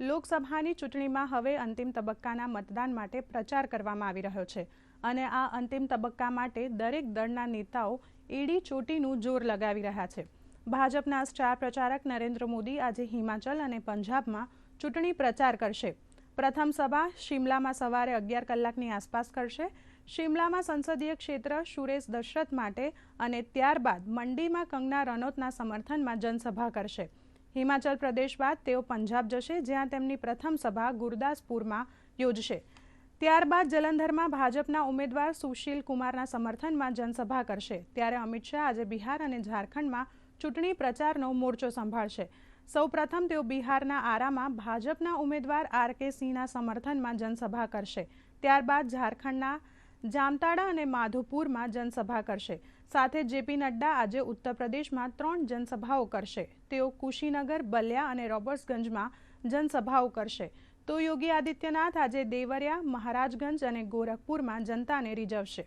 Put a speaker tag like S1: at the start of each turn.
S1: લોકસભાની ચૂંટણીમાં હવે અંતિમ તબક્કાના મતદાન માટે પ્રચાર કરવામાં આવી રહ્યો છે અને આ અંતિમ તબક્કા માટે દરેક દળના નેતાઓ એડી ચોટીનું જોર લગાવી રહ્યા છે. ભાજપના સ્ટાર પ્રચારક નરેન્દ્ર મોદી આજે હિમાચલ અને પંજાબમાં ચૂંટણી પ્રચાર કરશે. પ્રથમ સભા શિમલામાં સવારે અગિયાર કલાકની આસપાસ કરશે. શિમલામાં સંસદીય ક્ષેત્ર સુરેશ દશરથ માટે અને ત્યારબાદ મંડીમાં કંગના રનૌતના સમર્થનમાં જનસભા કરશે. હિમાચલ પ્રદેશ બાદ તેઓ પંજાબ જશે, જ્યાં તેમની પ્રથમ સભા ગુરદાસપુરમાં યોજશે. ત્યારબાદ જલંધરમાં ભાજપના ઉમેદવાર સુશીલ કુમારના સમર્થનમાં જનસભા કરશે. ત્યારે અમિત શાહ આજે બિહાર અને ઝારખંડમાં ચૂંટણી પ્રચારનો મોરચો સંભાળશે. સૌપ્રથમ તેઓ બિહારના આરામાં ભાજપના ઉમેદવાર આર કે સિંહના સમર્થનમાં જનસભા કરશે. ત્યારબાદ ઝારખંડના જામતાડા અને માધોપુરમાં જનસભા કરશે. સાથે જેપી નડ્ડા આજે ઉત્તર પ્રદેશમાં ત્રણ જનસભાઓ કરશે. તેઓ કુશીનગર, બલિયા અને રોબર્ટ્સગંજમાં જનસભાઓ કરશે. તો યોગી આદિત્યનાથ આજે દેવરિયા, મહારાજગંજ અને ગોરખપુરમાં જનતાને રીઝવશે.